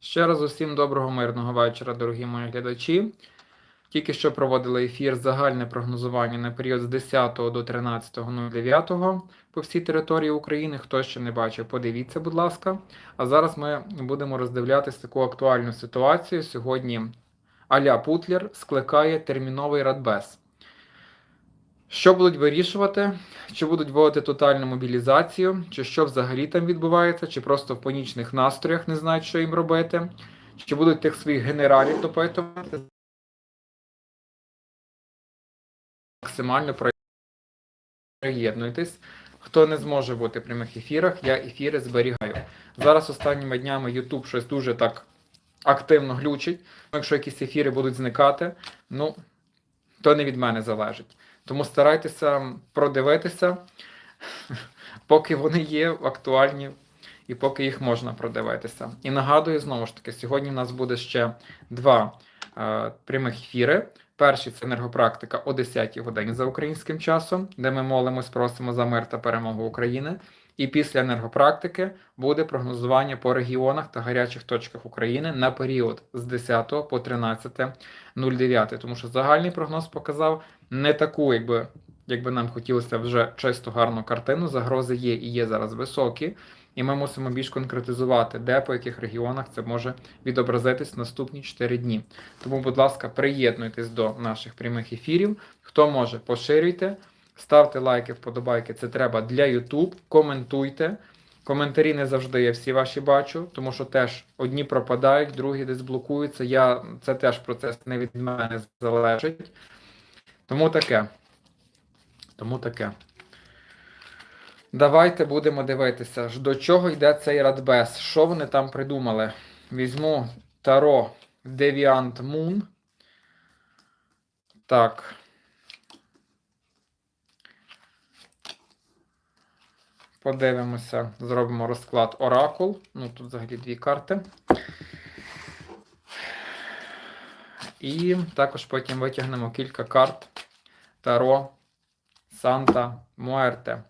Ще раз усім доброго мирного вечора, дорогі мої глядачі. Тільки що проводили ефір загальне прогнозування на період з 10 до 13.09 по всій території України. Хто ще не бачив, подивіться, будь ласка. А зараз ми будемо роздивлятися таку актуальну ситуацію. Сьогодні Аля Путлер скликає терміновий радбез. Що будуть вирішувати? Чи будуть вводити тотальну мобілізацію, чи що взагалі там відбувається, чи просто в панічних настроях не знають, що їм робити, чи будуть тих своїх генералів допитувати. Максимально приєднуйтесь. Хто не зможе бути в прямих ефірах, я ефіри зберігаю. Зараз останніми днями YouTube щось дуже так активно глючить. Якщо якісь ефіри будуть зникати, ну то не від мене залежить. Тому старайтеся продивитися, поки вони є актуальні і поки їх можна продивитися. І нагадую знову ж таки, сьогодні в нас буде ще два е, прямих ефіри. Перший це енергопрактика о 10 годині за українським часом, де ми молимось, просимо за мир та перемогу України. І після енергопрактики буде прогнозування по регіонах та гарячих точках України на період з 10 по 13.09. Тому що загальний прогноз показав не таку, якби, якби нам хотілося вже чисто гарну картину. Загрози є і є зараз високі. І ми мусимо більш конкретизувати, де по яких регіонах це може відобразитись наступні 4 дні. Тому, будь ласка, приєднуйтесь до наших прямих ефірів. Хто може, поширюйте, ставте лайки, вподобайки. Це треба для YouTube. Коментуйте. Коментарі не завжди я всі ваші бачу, тому що теж одні пропадають, другі десь блокуються. Я, Це теж процес не від мене залежить. Тому таке. Тому таке. Давайте будемо дивитися, до чого йде цей радбез. Що вони там придумали? Візьму Таро Deviant Moon. Так. Подивимося, зробимо розклад Оракул. Ну, тут взагалі дві карти. І також потім витягнемо кілька карт Таро Санта Муерте.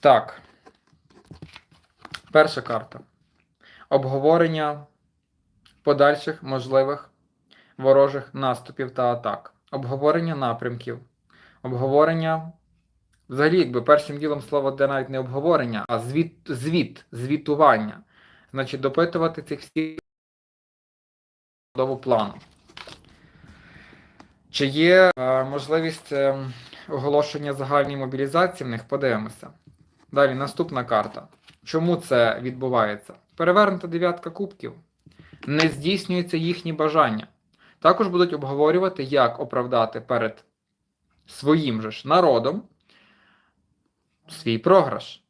Так. Перша карта. Обговорення подальших можливих ворожих наступів та атак. Обговорення напрямків. Обговорення. Взагалі, якби першим ділом слово де навіть не обговорення, а звіт, звіт, звітування. Значить, допитувати цих всіх плану. Чи є е, можливість е, оголошення загальної мобілізації в них? Подивимося. Далі наступна карта. Чому це відбувається? Перевернута дев'ятка кубків. Не здійснюються їхні бажання. Також будуть обговорювати, як оправдати перед своїм же ж народом свій програш.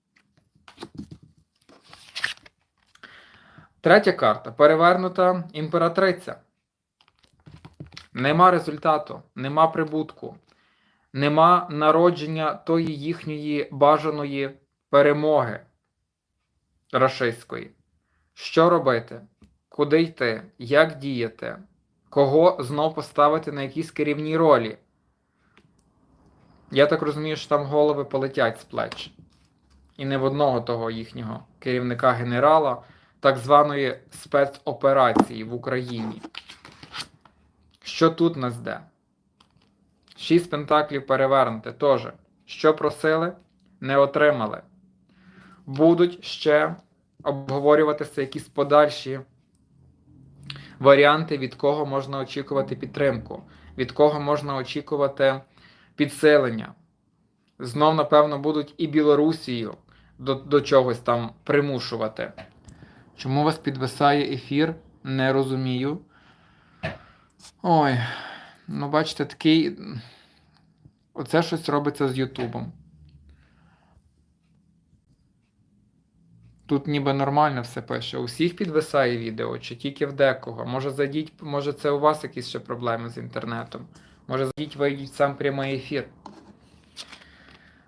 Третя карта. Перевернута імператриця. Нема результату, нема прибутку, нема народження тої їхньої бажаної перемоги рашистської. Що робити? Куди йти? Як діяти? Кого знов поставити на якісь керівні ролі? Я так розумію, що там голови полетять з плеч. І не в одного того їхнього керівника генерала так званої спецоперації в Україні. Що тут нас де? Шість пентаклів перевернути теж. Що просили, не отримали. Будуть ще обговорюватися якісь подальші варіанти, від кого можна очікувати підтримку, від кого можна очікувати підсилення. Знов, напевно, будуть і Білорусію до, до чогось там примушувати. Чому вас підвисає ефір? Не розумію. Ой, ну бачите, такий. Оце щось робиться з Ютубом. Тут ніби нормально все пише. У всіх підвисає відео, чи тільки в декого. Може зайдіть, може це у вас якісь ще проблеми з інтернетом. Може зайдіть, вийдіть сам прямий ефір.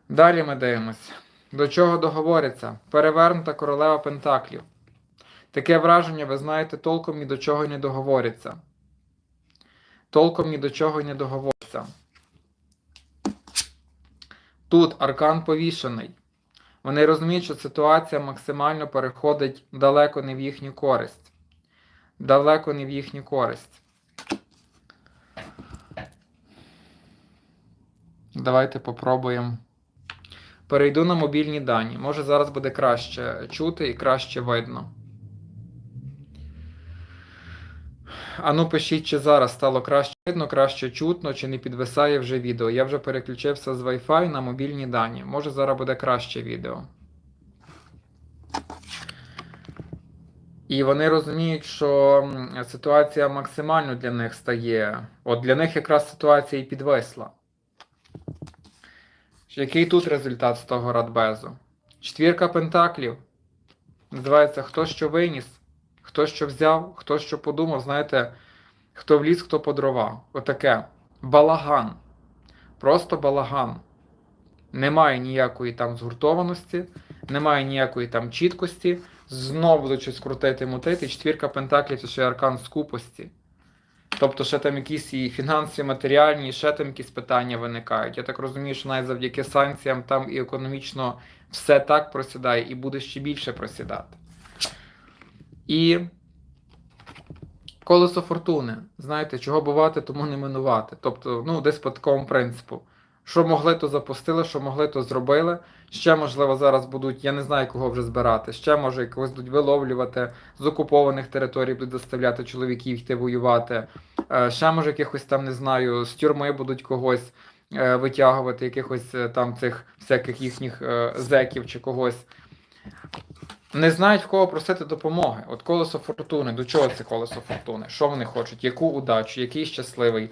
Далі ми дивимося. До чого договориться? Перевернута королева Пентаклів. Таке враження, ви знаєте, толком ні до чого не договориться. Толком ні до чого не договориться. Тут аркан повішений. Вони розуміють, що ситуація максимально переходить далеко не в їхню користь. Далеко не в їхню користь. Давайте попробуємо. Перейду на мобільні дані. Може зараз буде краще чути і краще видно. Ану, пишіть, чи зараз стало краще видно, краще чутно, чи не підвисає вже відео. Я вже переключився з Wi-Fi на мобільні дані. Може зараз буде краще відео. І вони розуміють, що ситуація максимально для них стає. От для них якраз ситуація і підвисла. Який тут результат з того радбезу? Четвірка пентаклів. Називається Хто що виніс, хто що взяв, хто що подумав, знаєте, хто в ліс, хто по дрова. Отаке. Балаган. Просто балаган. Немає ніякої там згуртованості, немає ніякої там чіткості. Знову будуть щось крутити, мутити. Четвірка пентаклів це ще аркан скупості. Тобто, ще там якісь і фінансові, матеріальні, і ще там якісь питання виникають. Я так розумію, що навіть завдяки санкціям там і економічно все так просідає, і буде ще більше просідати. І колесо фортуни. Знаєте, чого бувати, тому не минувати. Тобто, ну, десь по такому принципу. Що могли, то запустили, що могли, то зробили. Ще, можливо, зараз будуть, я не знаю, кого вже збирати. Ще, може, когось будуть виловлювати, з окупованих територій будуть заставляти чоловіків йти воювати. Е, Ще, може, якихось там, не знаю, з тюрми будуть когось е, витягувати, якихось е, там цих всяких їхніх зеків чи когось. Не знають в кого просити допомоги. От колесо фортуни. До чого це колесо фортуни? Що вони хочуть? Яку удачу, який щасливий.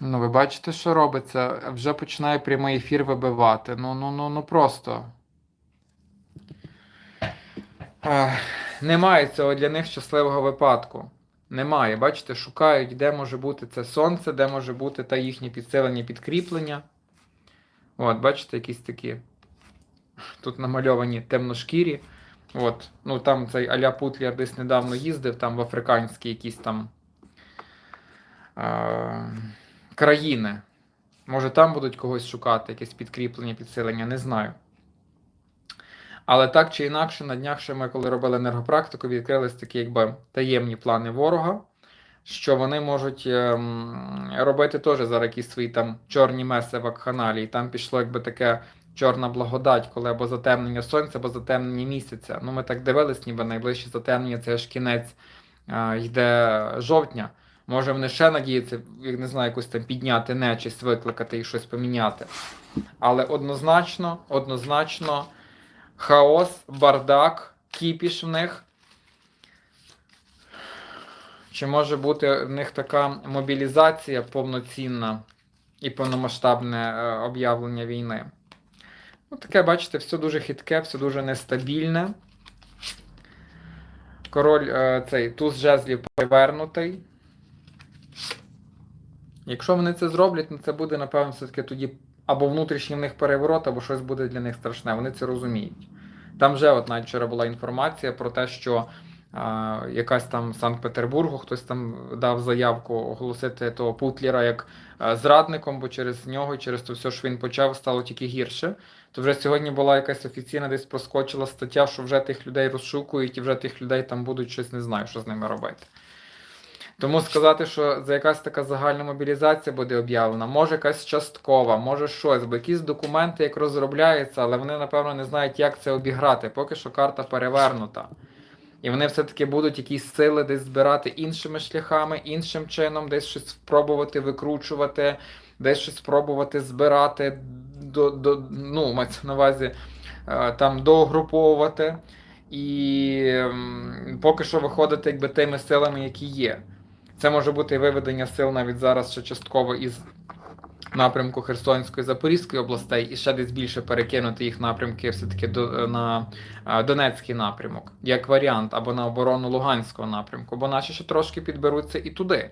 Ну, ви бачите, що робиться? Вже починає прямий ефір вибивати. Ну, ну, ну, ну просто. Ех, Немає цього для них щасливого випадку. Немає. Бачите, шукають, де може бути це сонце, де може бути та їхнє підсилення, підкріплення. От, бачите, якісь такі. Тут намальовані темношкірі. От, ну там цей Аля Путлер десь недавно їздив, там в африканські якісь там. Е- країни. Може, там будуть когось шукати, якесь підкріплення, підсилення, не знаю. Але так чи інакше, на днях ще ми, коли робили енергопрактику, відкрились такі якби таємні плани ворога, що вони можуть ем, робити теж зараз якісь свої там чорні меси в вакханалії. Там пішло якби таке чорна благодать, коли або затемнення сонця, або затемнення місяця. Ну, ми так дивились, ніби найближче затемнення це ж кінець е, йде жовтня. Може, вони ще надіються, я не знаю, якусь там підняти нечисть, викликати і щось поміняти. Але однозначно, однозначно, хаос, бардак, кіпіш в них. Чи може бути в них така мобілізація повноцінна і повномасштабне е, об'явлення війни? Ну, таке, бачите, все дуже хитке, все дуже нестабільне. Король е, цей туз жезлів перевернутий. Якщо вони це зроблять, ну це буде, напевно, все-таки тоді або внутрішній в них переворот, або щось буде для них страшне. Вони це розуміють. Там вже от навіть вчора була інформація про те, що а, якась там Санкт-Петербургу, хтось там дав заявку оголосити того Путлера як зрадником, бо через нього, через те все, що він почав, стало тільки гірше. То вже сьогодні була якась офіційна десь проскочила стаття, що вже тих людей розшукують, і вже тих людей там будуть щось не знаю, що з ними робити. Тому сказати, що за якась така загальна мобілізація буде об'явлена, може якась часткова, може щось, бо якісь документи як розробляються, але вони, напевно, не знають, як це обіграти. Поки що карта перевернута. І вони все-таки будуть якісь сили десь збирати іншими шляхами, іншим чином, десь щось спробувати викручувати, десь щось спробувати збирати, до, до, ну, мається на увазі е, там доугруповувати. І поки що виходити якби тими силами, які є. Це може бути виведення сил навіть зараз ще частково із напрямку Херсонської Запорізької областей, і ще десь більше перекинути їх напрямки все-таки до, на а, Донецький напрямок, як варіант, або на оборону Луганського напрямку, бо наші ще трошки підберуться і туди.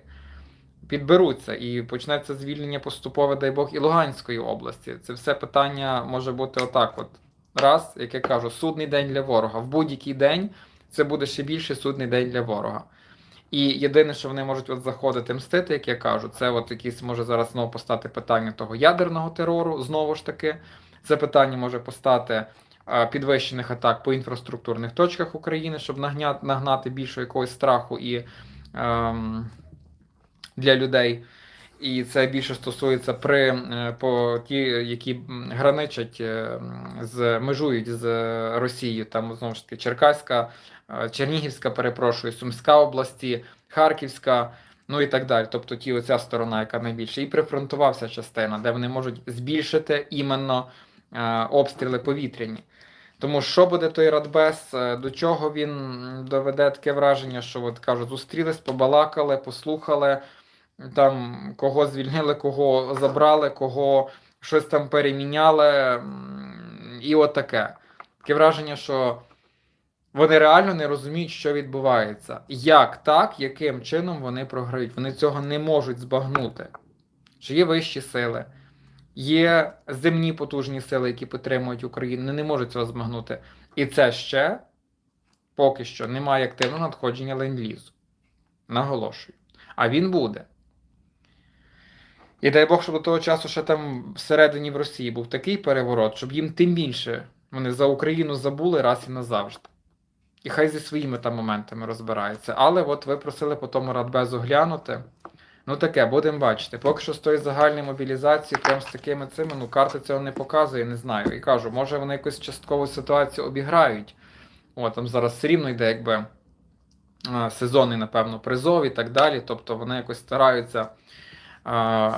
Підберуться і почнеться звільнення поступове, дай Бог, і Луганської області. Це все питання може бути отак: от раз, як я кажу, судний день для ворога. В будь-який день це буде ще більше судний день для ворога. І єдине, що вони можуть от заходити мстити, як я кажу, це от якісь може зараз знову постати питання того ядерного терору, знову ж таки. Це питання може постати е, підвищених атак по інфраструктурних точках України, щоб нагнят нагнати більше якогось страху і ем, для людей. І це більше стосується при е, по ті, які граничать е, з межують з Росією, там знову ж таки Черкаська, е, Чернігівська, перепрошую, Сумська області, Харківська, ну і так далі. Тобто ті оця сторона, яка найбільше, і прифронтова вся частина, де вони можуть збільшити іменно обстріли повітряні. Тому що буде той Радбез, е, до чого він доведе таке враження, що от кажуть, зустрілись, побалакали, послухали, там кого звільнили, кого забрали, кого щось там переміняли, і от таке. Враження, що вони реально не розуміють, що відбувається. Як так, яким чином вони програють? Вони цього не можуть збагнути. Що є вищі сили, є земні потужні сили, які підтримують Україну, вони не можуть цього збагнути. І це ще поки що немає активного надходження ленд-лізу. Наголошую. А він буде. І дай Бог, щоб до того часу ще там всередині в Росії був такий переворот, щоб їм тим більше вони за Україну забули раз і назавжди. І хай зі своїми там моментами розбираються. Але от ви просили по тому Радбезу глянути. Ну таке, будемо бачити. Поки що з тої загальної мобілізації, прям з такими цими, ну карти цього не показує, не знаю. І кажу, може вони якусь часткову ситуацію обіграють. О, там зараз все рівно йде, якби сезонний, напевно, призов і так далі. Тобто вони якось стараються.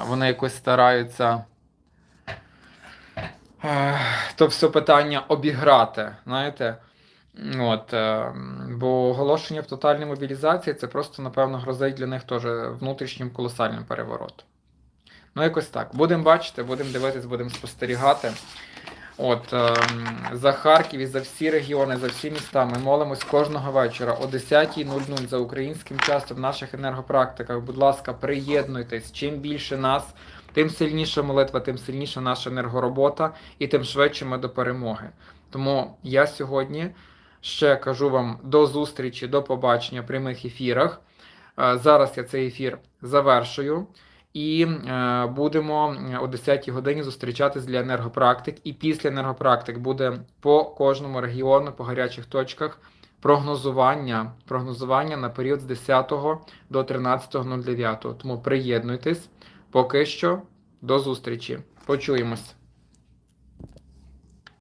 Вони якось стараються. е, То все питання обіграти, знаєте. От, е, бо оголошення в тотальній мобілізації це просто, напевно, грозить для них теж внутрішнім колосальним переворотом. Ну, якось так. Будемо бачити, будемо дивитись, будемо спостерігати. От, е, за Харків і за всі регіони, за всі міста ми молимось кожного вечора о 10.00 за українським часом в наших енергопрактиках. Будь ласка, приєднуйтесь. Чим більше нас, тим сильніша молитва, тим сильніша наша енергоробота і тим швидше ми до перемоги. Тому я сьогодні ще кажу вам до зустрічі, до побачення в прямих ефірах. Е, Зараз я цей ефір завершую. І е, будемо о 10 годині зустрічатись для енергопрактик. І після енергопрактик буде по кожному регіону, по гарячих точках прогнозування, прогнозування на період з 10 до 13.09. Тому приєднуйтесь. Поки що до зустрічі. Почуємось.